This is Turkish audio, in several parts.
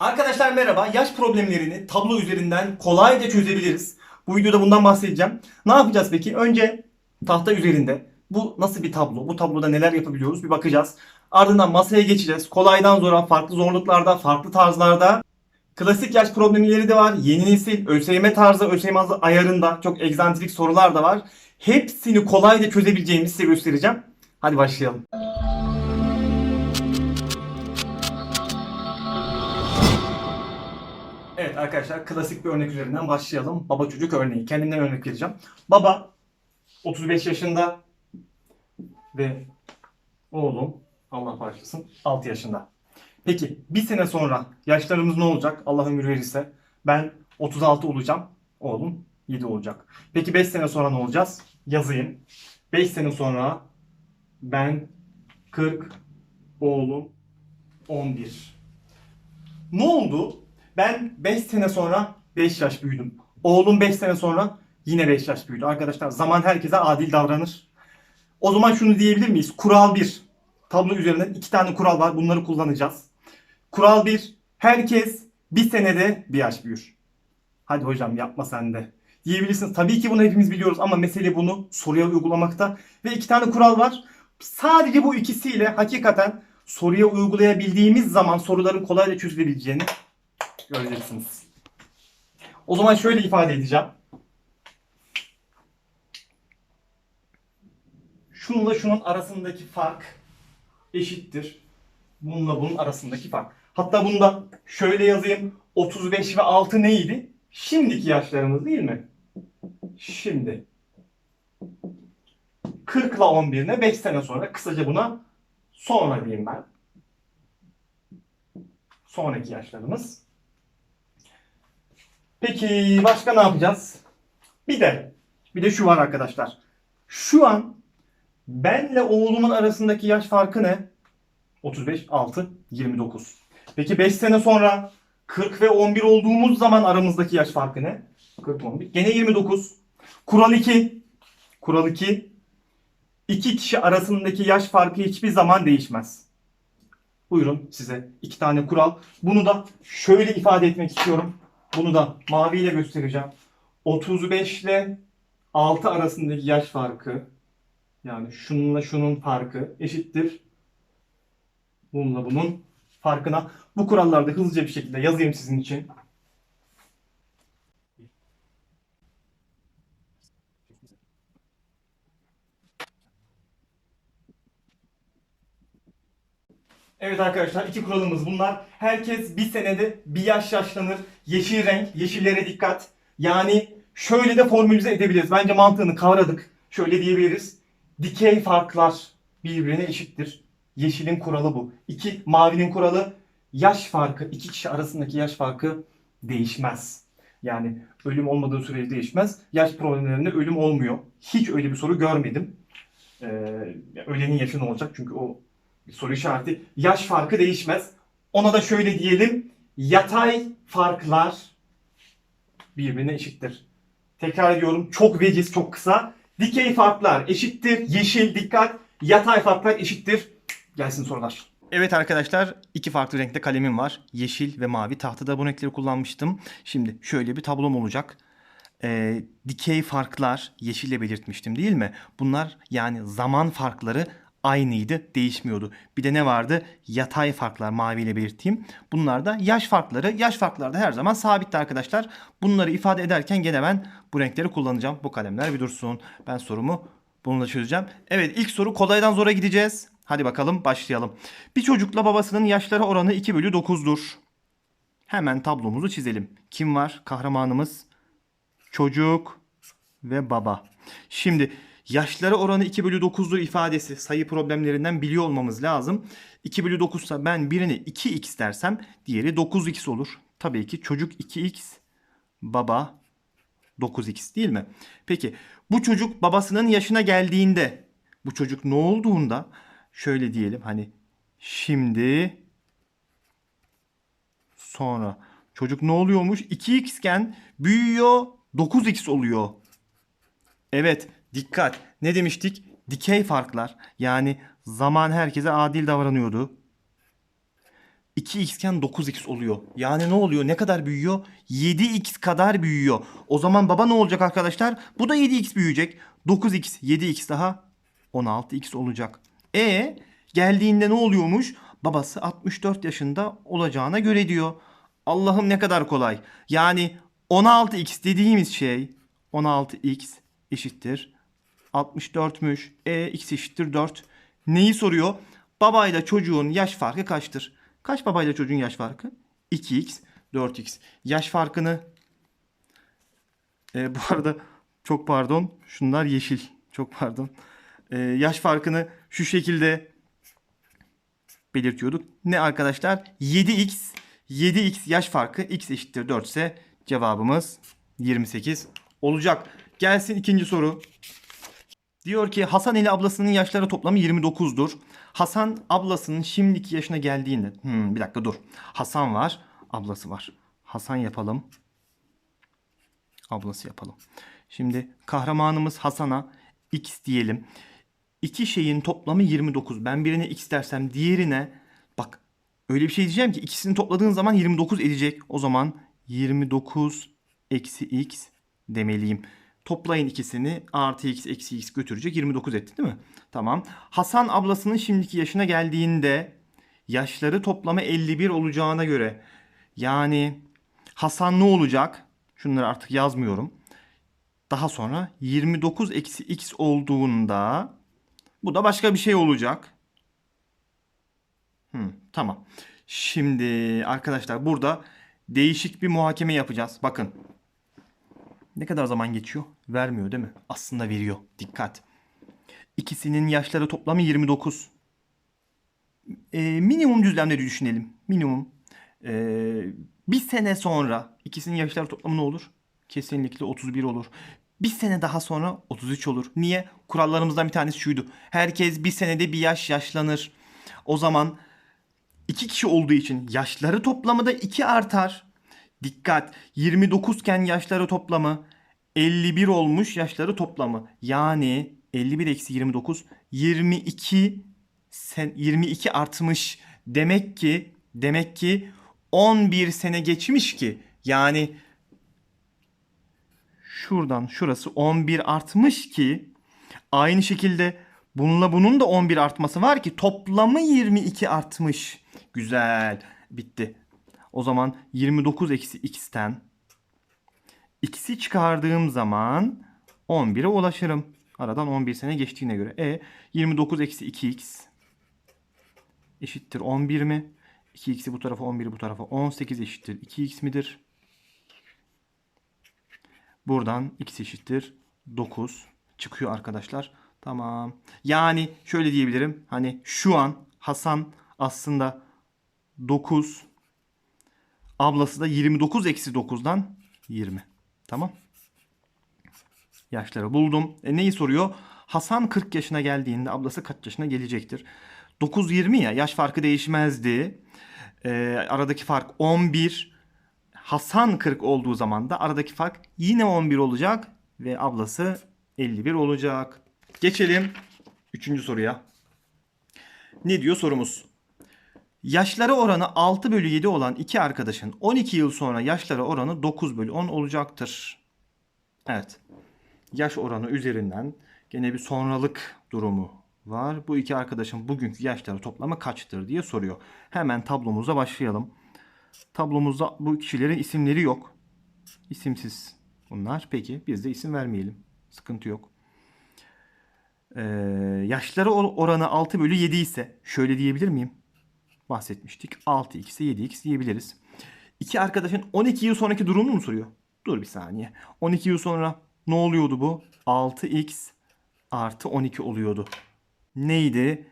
Arkadaşlar merhaba. Yaş problemlerini tablo üzerinden kolayca çözebiliriz. Bu videoda bundan bahsedeceğim. Ne yapacağız peki? Önce tahta üzerinde bu nasıl bir tablo? Bu tabloda neler yapabiliyoruz? Bir bakacağız. Ardından masaya geçeceğiz. Kolaydan zora, farklı zorluklarda, farklı tarzlarda. Klasik yaş problemleri de var. Yeni nesil, ÖSYM tarzı, ÖSYM ayarında çok egzantrik sorular da var. Hepsini kolayca çözebileceğimizi size göstereceğim. Hadi başlayalım. Evet arkadaşlar klasik bir örnek üzerinden başlayalım. Baba çocuk örneği. Kendimden örnek vereceğim. Baba 35 yaşında ve oğlum Allah bağışlasın 6 yaşında. Peki bir sene sonra yaşlarımız ne olacak? Allah ömür verirse ben 36 olacağım. Oğlum 7 olacak. Peki 5 sene sonra ne olacağız? Yazayım. 5 sene sonra ben 40, oğlum 11. Ne oldu? Ben 5 sene sonra 5 yaş büyüdüm. Oğlum 5 sene sonra yine 5 yaş büyüdü. Arkadaşlar zaman herkese adil davranır. O zaman şunu diyebilir miyiz? Kural 1. Tablo üzerinden iki tane kural var. Bunları kullanacağız. Kural 1. Herkes bir senede bir yaş büyür. Hadi hocam yapma sen de. Diyebilirsiniz. Tabii ki bunu hepimiz biliyoruz ama mesele bunu soruya uygulamakta. Ve iki tane kural var. Sadece bu ikisiyle hakikaten soruya uygulayabildiğimiz zaman soruların kolayca çözülebileceğini göreceksiniz. O zaman şöyle ifade edeceğim. Şununla şunun arasındaki fark eşittir. Bununla bunun arasındaki fark. Hatta bunda şöyle yazayım. 35 ve 6 neydi? Şimdiki yaşlarımız değil mi? Şimdi. 40 ile 11 ne? 5 sene sonra. Kısaca buna sonra diyeyim ben. Sonraki yaşlarımız. Peki başka ne yapacağız? Bir de bir de şu var arkadaşlar. Şu an benle oğlumun arasındaki yaş farkı ne? 35, 6, 29. Peki 5 sene sonra 40 ve 11 olduğumuz zaman aramızdaki yaş farkı ne? 40, 11. Gene 29. Kural 2. Kural 2. İki kişi arasındaki yaş farkı hiçbir zaman değişmez. Buyurun size iki tane kural. Bunu da şöyle ifade etmek istiyorum. Bunu da maviyle göstereceğim. 35 ile 6 arasındaki yaş farkı yani şununla şunun farkı eşittir. Bununla bunun farkına. Bu kurallarda hızlıca bir şekilde yazayım sizin için. Evet arkadaşlar iki kuralımız bunlar. Herkes bir senede bir yaş yaşlanır. Yeşil renk, yeşillere dikkat. Yani şöyle de formülize edebiliriz. Bence mantığını kavradık. Şöyle diyebiliriz. Dikey farklar birbirine eşittir. Yeşilin kuralı bu. İki, mavinin kuralı yaş farkı. iki kişi arasındaki yaş farkı değişmez. Yani ölüm olmadığı sürece değişmez. Yaş problemlerinde ölüm olmuyor. Hiç öyle bir soru görmedim. Ee, ölenin yaşı ne olacak? Çünkü o soru işareti. Yaş farkı değişmez. Ona da şöyle diyelim. Yatay farklar birbirine eşittir. Tekrar ediyorum. Çok veciz, çok kısa. Dikey farklar eşittir. Yeşil dikkat. Yatay farklar eşittir. Gelsin sorular. Evet arkadaşlar iki farklı renkte kalemim var. Yeşil ve mavi. Tahtada bu renkleri kullanmıştım. Şimdi şöyle bir tablom olacak. Ee, dikey farklar yeşille belirtmiştim değil mi? Bunlar yani zaman farkları aynıydı, değişmiyordu. Bir de ne vardı? Yatay farklar maviyle belirteyim. Bunlar da yaş farkları. Yaş farkları da her zaman sabitti arkadaşlar. Bunları ifade ederken gene ben bu renkleri kullanacağım. Bu kalemler bir dursun. Ben sorumu bununla çözeceğim. Evet ilk soru kolaydan zora gideceğiz. Hadi bakalım başlayalım. Bir çocukla babasının yaşları oranı 2 bölü 9'dur. Hemen tablomuzu çizelim. Kim var? Kahramanımız çocuk ve baba. Şimdi yaşları oranı 2 bölü 9'dur ifadesi sayı problemlerinden biliyor olmamız lazım. 2 bölü 9 ise ben birine 2x dersem diğeri 9x olur. Tabii ki çocuk 2x, baba 9x değil mi? Peki bu çocuk babasının yaşına geldiğinde bu çocuk ne olduğunda şöyle diyelim hani şimdi sonra çocuk ne oluyormuş? 2x iken büyüyor 9x oluyor. Evet dikkat ne demiştik? Dikey farklar yani zaman herkese adil davranıyordu. 2x iken 9x oluyor. Yani ne oluyor? Ne kadar büyüyor? 7x kadar büyüyor. O zaman baba ne olacak arkadaşlar? Bu da 7x büyüyecek. 9x, 7x daha 16x olacak. E geldiğinde ne oluyormuş? Babası 64 yaşında olacağına göre diyor. Allah'ım ne kadar kolay. Yani 16x dediğimiz şey 16x eşittir 64'müş. E x eşittir 4. Neyi soruyor? Babayla çocuğun yaş farkı kaçtır? Kaç babayla çocuğun yaş farkı? 2x, 4x. Yaş farkını e, bu arada çok pardon. Şunlar yeşil. Çok pardon. E, yaş farkını şu şekilde belirtiyorduk. Ne arkadaşlar? 7x 7x yaş farkı x eşittir 4 ise cevabımız 28 olacak. Gelsin ikinci soru. Diyor ki Hasan ile ablasının yaşları toplamı 29'dur. Hasan ablasının şimdiki yaşına geldiğinde... Hmm, bir dakika dur. Hasan var, ablası var. Hasan yapalım. Ablası yapalım. Şimdi kahramanımız Hasan'a x diyelim. İki şeyin toplamı 29. Ben birine x dersem diğerine bak öyle bir şey diyeceğim ki ikisini topladığın zaman 29 edecek. O zaman 29 eksi x demeliyim. Toplayın ikisini artı x eksi x götürecek 29 etti değil mi? Tamam. Hasan ablasının şimdiki yaşına geldiğinde yaşları toplamı 51 olacağına göre yani Hasan ne olacak? Şunları artık yazmıyorum. Daha sonra 29 eksi x olduğunda bu da başka bir şey olacak. Hmm, tamam. Şimdi arkadaşlar burada değişik bir muhakeme yapacağız. Bakın. Ne kadar zaman geçiyor? Vermiyor değil mi? Aslında veriyor. Dikkat. İkisinin yaşları toplamı 29. Ee, minimum düzlemde düşünelim. Minimum. Ee, bir sene sonra ikisinin yaşları toplamı ne olur? Kesinlikle 31 olur. Bir sene daha sonra 33 olur. Niye? Kurallarımızdan bir tanesi şuydu. Herkes bir senede bir yaş yaşlanır. O zaman iki kişi olduğu için yaşları toplamı da 2 artar. Dikkat 29 iken yaşları toplamı 51 olmuş yaşları toplamı. Yani 51 eksi 29 22 sen 22 artmış. Demek ki demek ki 11 sene geçmiş ki yani şuradan şurası 11 artmış ki aynı şekilde bununla bunun da 11 artması var ki toplamı 22 artmış. Güzel. Bitti. O zaman 29 eksi x'ten x'i çıkardığım zaman 11'e ulaşırım. Aradan 11 sene geçtiğine göre. E 29 eksi 2x eşittir 11 mi? 2x'i bu tarafa 11'i bu tarafa 18 eşittir 2x midir? Buradan x eşittir 9 çıkıyor arkadaşlar. Tamam. Yani şöyle diyebilirim. Hani şu an Hasan aslında 9 ablası da 29 eksi 9'dan 20. Tamam. Yaşları buldum. E neyi soruyor? Hasan 40 yaşına geldiğinde ablası kaç yaşına gelecektir? 9-20 ya yaş farkı değişmezdi. E, aradaki fark 11. Hasan 40 olduğu zaman da aradaki fark yine 11 olacak ve ablası 51 olacak. Geçelim 3. soruya. Ne diyor sorumuz? Yaşları oranı 6 bölü 7 olan iki arkadaşın 12 yıl sonra yaşları oranı 9 bölü 10 olacaktır. Evet. Yaş oranı üzerinden gene bir sonralık durumu var. Bu iki arkadaşın bugünkü yaşları toplamı kaçtır diye soruyor. Hemen tablomuza başlayalım. Tablomuzda bu kişilerin isimleri yok. İsimsiz bunlar. Peki biz de isim vermeyelim. Sıkıntı yok. Ee, yaşları oranı 6 bölü 7 ise şöyle diyebilir miyim? Bahsetmiştik. 6x ise 7x diyebiliriz. İki arkadaşın 12 yıl sonraki durumunu mu soruyor? Dur bir saniye. 12 yıl sonra ne oluyordu bu? 6x artı 12 oluyordu. Neydi?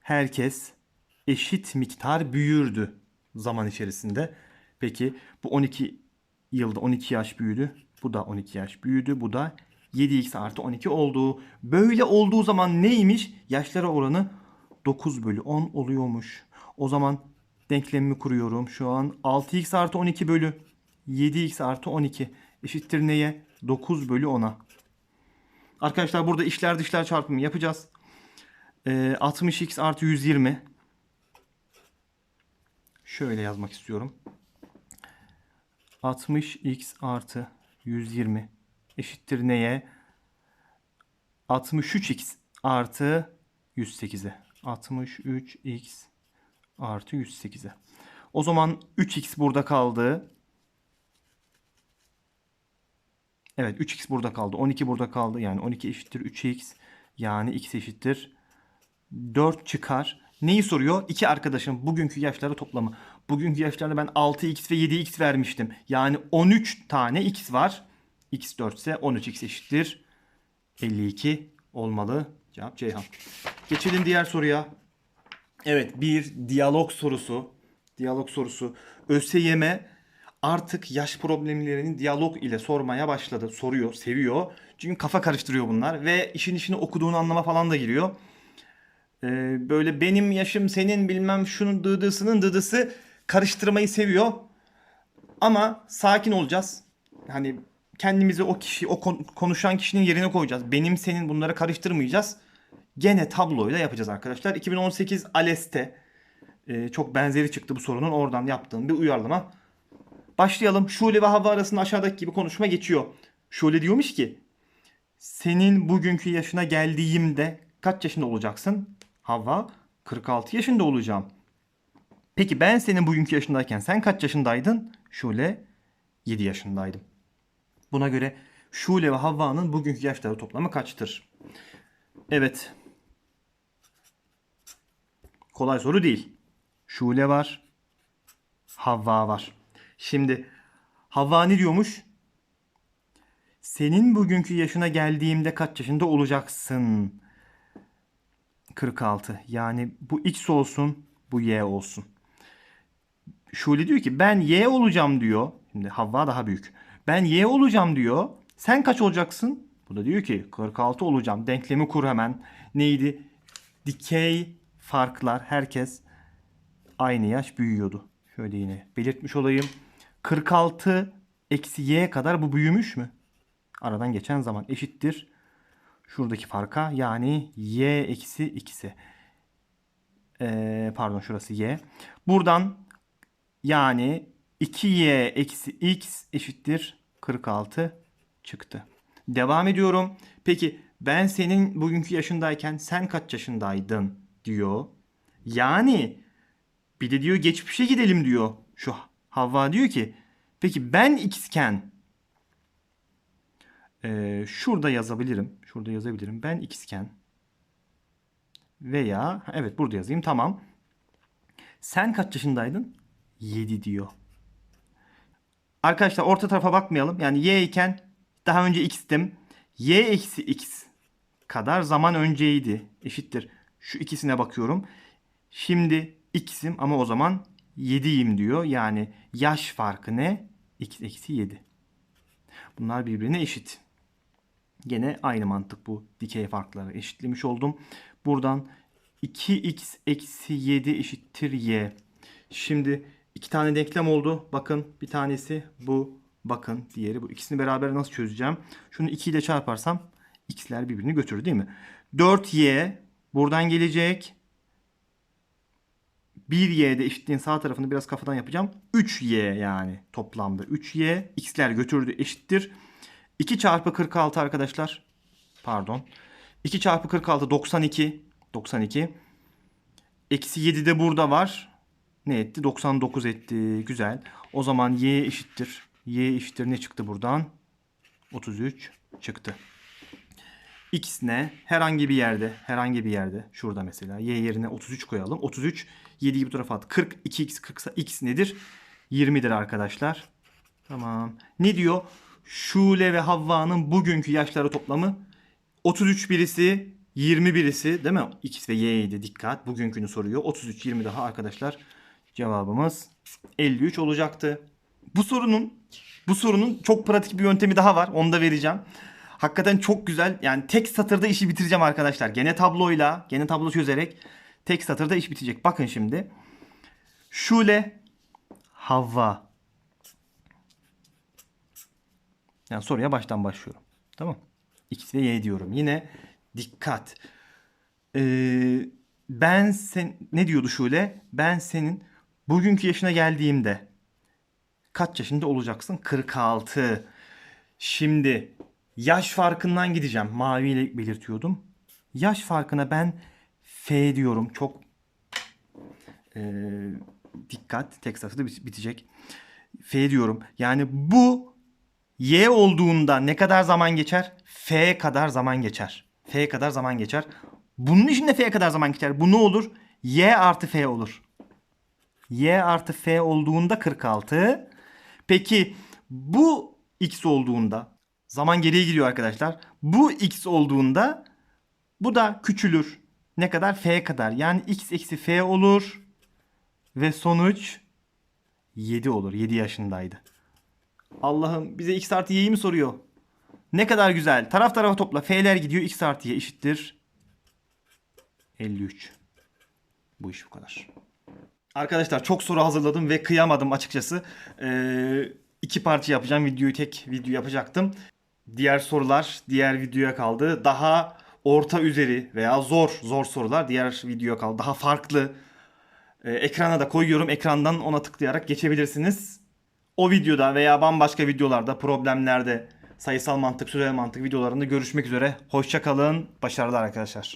Herkes eşit miktar büyürdü zaman içerisinde. Peki bu 12 yılda 12 yaş büyüdü. Bu da 12 yaş büyüdü. Bu da 7x artı 12 oldu. Böyle olduğu zaman neymiş? Yaşlara oranı 9 bölü 10 oluyormuş. O zaman denklemimi kuruyorum. Şu an 6x artı 12 bölü 7x artı 12 eşittir neye? 9 bölü 10'a. Arkadaşlar burada işler dışlar çarpımı yapacağız. Ee, 60x artı 120 şöyle yazmak istiyorum. 60x artı 120 eşittir neye? 63x artı 108'e. 63x artı 108'e. O zaman 3x burada kaldı. Evet 3x burada kaldı. 12 burada kaldı. Yani 12 eşittir 3x. Yani x eşittir 4 çıkar. Neyi soruyor? İki arkadaşın bugünkü yaşları toplamı. Bugünkü yaşlarda ben 6x ve 7x vermiştim. Yani 13 tane x var. x 4 ise 13x eşittir 52 olmalı. Cevap Ceyhan. Geçelim diğer soruya. Evet bir diyalog sorusu. Diyalog sorusu. ÖSYM artık yaş problemlerini diyalog ile sormaya başladı. Soruyor, seviyor. Çünkü kafa karıştırıyor bunlar ve işin işini okuduğunu anlama falan da giriyor. Ee, böyle benim yaşım senin bilmem şunun dıdısının dıdısı karıştırmayı seviyor. Ama sakin olacağız. Hani kendimizi o kişi, o kon- konuşan kişinin yerine koyacağız. Benim senin bunları karıştırmayacağız. Gene tabloyla yapacağız arkadaşlar. 2018 ALES'te e, çok benzeri çıktı bu sorunun. Oradan yaptığım bir uyarlama. Başlayalım. Şule ve Havva arasında aşağıdaki gibi konuşma geçiyor. Şule diyormuş ki senin bugünkü yaşına geldiğimde kaç yaşında olacaksın? Havva 46 yaşında olacağım. Peki ben senin bugünkü yaşındayken sen kaç yaşındaydın? Şule 7 yaşındaydım. Buna göre Şule ve Havva'nın bugünkü yaşları toplamı kaçtır? Evet. Kolay soru değil. Şule var. Havva var. Şimdi Havva ne diyormuş? Senin bugünkü yaşına geldiğimde kaç yaşında olacaksın? 46. Yani bu x olsun, bu y olsun. Şule diyor ki ben y olacağım diyor. Şimdi Havva daha büyük. Ben y olacağım diyor. Sen kaç olacaksın? Bu da diyor ki 46 olacağım. Denklemi kur hemen. Neydi? Dikey farklar. Herkes aynı yaş büyüyordu. Şöyle yine belirtmiş olayım. 46 eksi y kadar bu büyümüş mü? Aradan geçen zaman eşittir. Şuradaki farka yani y eksi x'e. Ee, pardon şurası y. Buradan yani 2y eksi x eşittir 46 çıktı. Devam ediyorum. Peki ben senin bugünkü yaşındayken sen kaç yaşındaydın diyor. Yani bir de diyor geçmişe gidelim diyor. Şu Havva diyor ki peki ben x'ken ee, şurada yazabilirim. Şurada yazabilirim. Ben x'ken veya evet burada yazayım. Tamam. Sen kaç yaşındaydın? 7 diyor. Arkadaşlar orta tarafa bakmayalım. Yani y iken daha önce x'tim. y eksi x kadar zaman önceydi. Eşittir. Şu ikisine bakıyorum. Şimdi x'im ama o zaman 7'yim diyor. Yani yaş farkı ne? x eksi 7. Bunlar birbirine eşit. Gene aynı mantık bu dikey farkları eşitlemiş oldum. Buradan 2x eksi 7 eşittir y. Şimdi iki tane denklem oldu. Bakın bir tanesi bu. Bakın diğeri bu. İkisini beraber nasıl çözeceğim? Şunu 2 ile çarparsam x'ler birbirini götürür değil mi? 4y buradan gelecek. 1y'de eşitliğin sağ tarafını biraz kafadan yapacağım. 3y yani toplamda 3y. x'ler götürdü eşittir. 2 çarpı 46 arkadaşlar. Pardon. 2 çarpı 46 92. 92. Eksi 7 de burada var. Ne etti? 99 etti. Güzel. O zaman y eşittir. Y eşittir ne çıktı buradan? 33 çıktı. X? Herhangi bir yerde, herhangi bir yerde. Şurada mesela. Y yerine 33 koyalım. 33, 7'yi bu tarafa at. 40, 2x 40 ise x nedir? 20'dir arkadaşlar. Tamam. Ne diyor? Şule ve Havva'nın bugünkü yaşları toplamı 33 birisi 20 birisi değil mi? X ve Y'ydi dikkat. Bugünkünü soruyor. 33 20 daha arkadaşlar. Cevabımız 53 olacaktı. Bu sorunun bu sorunun çok pratik bir yöntemi daha var. Onu da vereceğim. Hakikaten çok güzel. Yani tek satırda işi bitireceğim arkadaşlar. Gene tabloyla, gene tablo çözerek tek satırda iş bitecek. Bakın şimdi. Şule, Havva. Yani soruya baştan başlıyorum. Tamam. X ve Y diyorum. Yine dikkat. Ee, ben sen ne diyordu şöyle? Ben senin bugünkü yaşına geldiğimde kaç yaşında olacaksın? 46. Şimdi yaş farkından gideceğim. Maviyle belirtiyordum. Yaş farkına ben F diyorum. Çok eee, dikkat. Safhada bit- bitecek. F diyorum. Yani bu Y olduğunda ne kadar zaman geçer? F kadar zaman geçer. F kadar zaman geçer. Bunun için de F kadar zaman geçer. Bu ne olur? Y artı F olur. Y artı F olduğunda 46. Peki bu X olduğunda zaman geriye gidiyor arkadaşlar. Bu X olduğunda bu da küçülür. Ne kadar? F kadar. Yani X eksi F olur. Ve sonuç 7 olur. 7 yaşındaydı. Allah'ım bize X artı Y'yi mi soruyor? Ne kadar güzel. Taraf tarafa topla. F'ler gidiyor. X artı Y eşittir. 53. Bu iş bu kadar. Arkadaşlar çok soru hazırladım ve kıyamadım açıkçası. Ee, iki parça yapacağım. Videoyu tek video yapacaktım. Diğer sorular diğer videoya kaldı. Daha orta üzeri veya zor zor sorular diğer videoya kaldı. Daha farklı. Ee, ekrana da koyuyorum. Ekrandan ona tıklayarak geçebilirsiniz. O videoda veya bambaşka videolarda, problemlerde, sayısal mantık, sürel mantık videolarında görüşmek üzere. Hoşça kalın. Başarılar arkadaşlar.